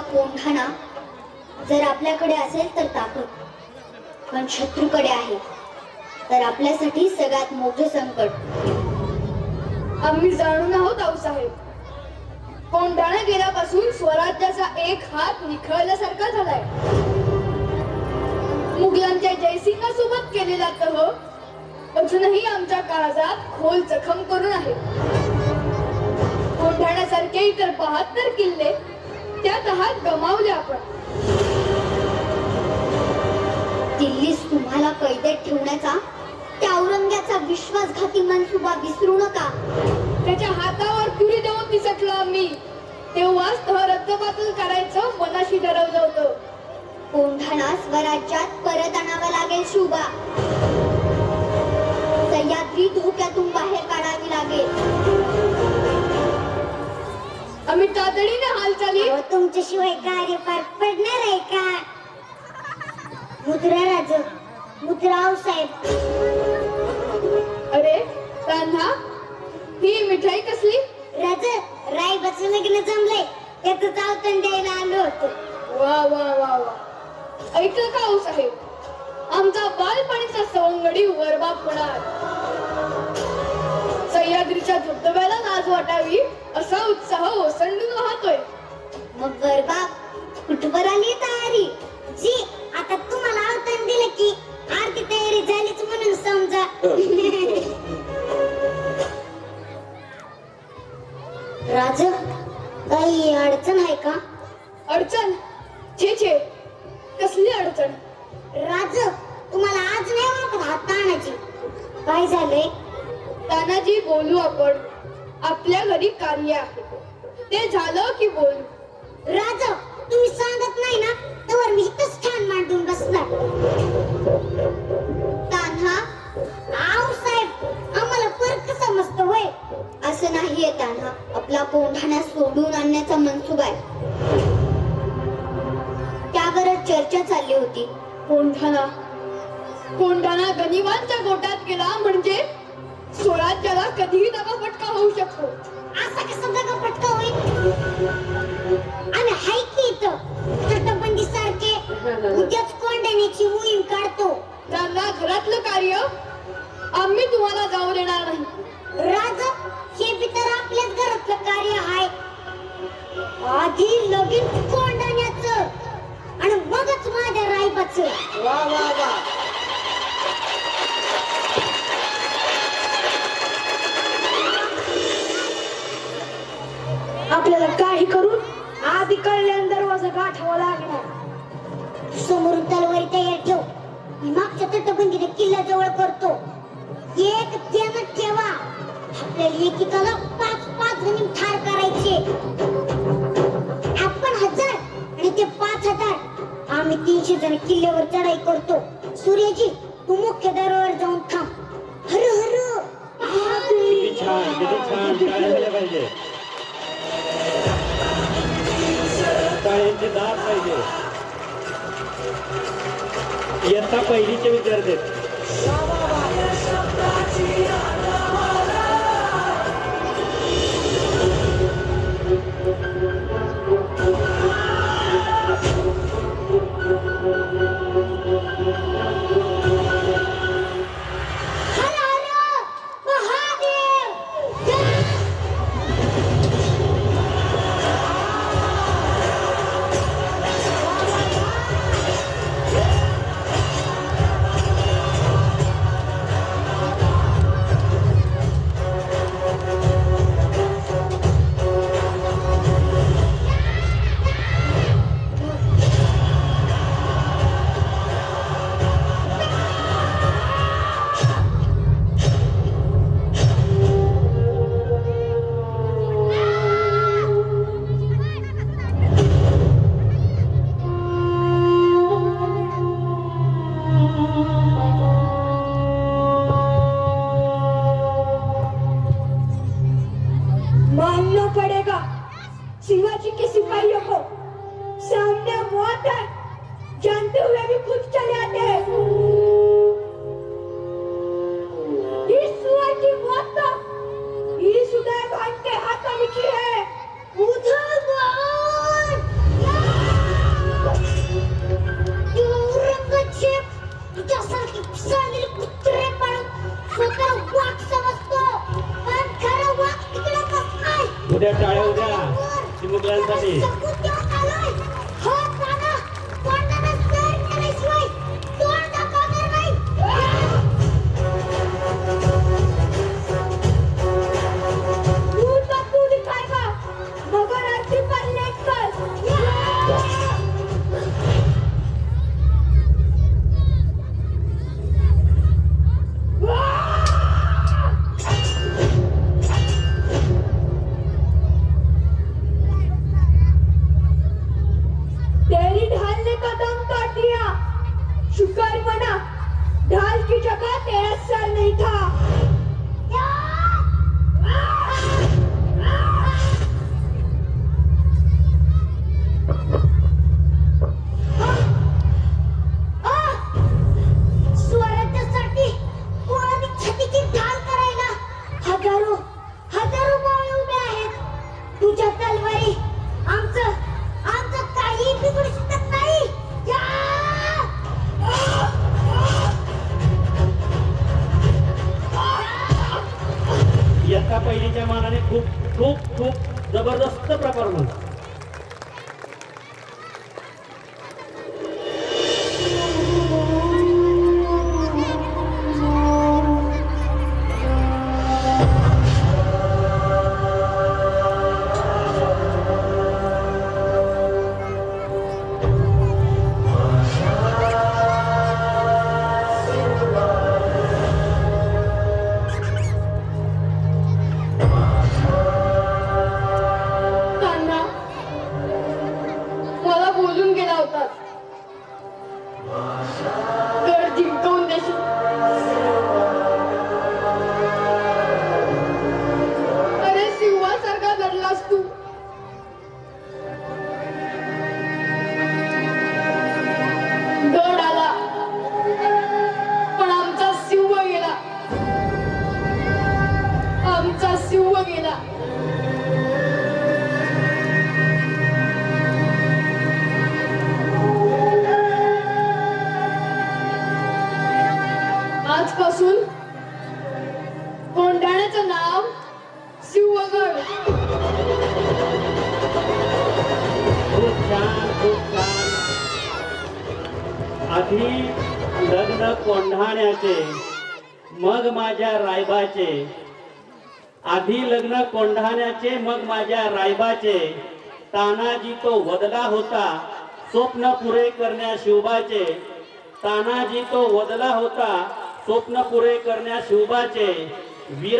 करून असलेला कोंढाणा जर आपल्याकडे असेल तर ताकद. पण शत्रूकडे आहे तर आपल्यासाठी सगळ्यात मोठे संकट. आम्ही जाणून आहोत आऊसाहेब कोंढाणा गेल्यापासून स्वराज्याचा एक हात निखळल्यासारखा झालाय. मुघलांच्या जयसिंगा सोबत केलेला तह अजूनही आमच्या काळजात खोल जखम करून आहे. कोंढाण्यासारखे इतर बहात्तर किल्ले त्या तहात गमावले आपण. दिल्लीस तुम्हाला कैदेत ठेवण्याचा त्या औरंग्याचा विश्वासघाती मनसुबा विसरू नका. त्याच्या हातावर तुरी देऊन निसटलो आम्ही. तेव्हाच तह रद्दबातल करायचं मनाशी ठरवलं होतं. कोंढाणा स्वराज्यात परत आणावा लागेल शुभा. सह्याद्री धोक्यातून बाहेर काढावी लागेल. आम्ही तातडीने हालचाली तुमच्याशिवाय कार्य पार पडणार आहे का? मुद्रा राज मुद्राव साहेब. अरे तान्हा ही मिठाई कसली? राज रायबाचं लग्न जमलंय. त्याचं चावतण द्यायला आलो होतो. वा वा वा वा. ऐकलं का हो साहेब? आमचा बालपणीचा सवंगडी वरबाप होणार सह्याद्रीच्या धबधब्याला लाज वाटावी असा उत्साह ओसंडून वाहतोय मग बरबाप कुठवर आली तयारी जी आता तुम्हाला अवतरण दिलं की आरती तयारी झालीच म्हणून समजा. राज काही अडचण आहे का? अडचण? छे छे. कसली अडचण? राज तुम्हाला आज नाही वाटत हात ताणाची? काय झालंय? तानाजी बोलू आपण आपल्या घरी कार्य आहे. ते झालं की बोलू. राज तुम्ही सांगत नाही ना? तर मी इथंच छान मांडून बसणार. तान्हा आव साहेब आम्हाला फरक समजत होय. असं नाहीये तान्हा आपला कोंढाणा सोडून आणण्याचा मनसुबा आहे. त्यावरच चर्चा चालली होती. कोंढाणा कोंढाणा गनिवांच्या गोटात गेला कधीही नवा फटका होऊ शकतो. आपल्याला काही करून आधी कळल्यान दरवाजा गाठावा लागणार समोरून तलवारी तयार ठेव. मी मागच्या तटबंदीने किल्ल्याजवळ करतो. एक ध्यानात ठेवा. आपल्याला एकेकाला पाच पाच जणी ठार करायचे. आपण हजार आणि ते पाच हजार. आम्ही तीनशे जण किल्ल्यावर चढाई करतो. सूर्यजी तू मुख्य दरबार जाऊन थांब. हर हर. पाहिजे. शाळेचे दार पाहिजे इयत्ता पहिलीचे विद्यार्थी. खूप खूप खूप जबरदस्त प्रकार कान्हा कोंढाण्याचं नाव शिवगड खूप छान खूप छान आधी लग्न कोंढाण्याचे मग माझ्या रायबाचे. आधी लग्न कोंढाण्याचे मग माझ्या रायबाचे. तानाजी तो वदला होता स्वप्न पुरे करण्या शिवबाचे. तानाजी तो वदला होता स्वप्न पुरे करण्या शिवबाचे. vira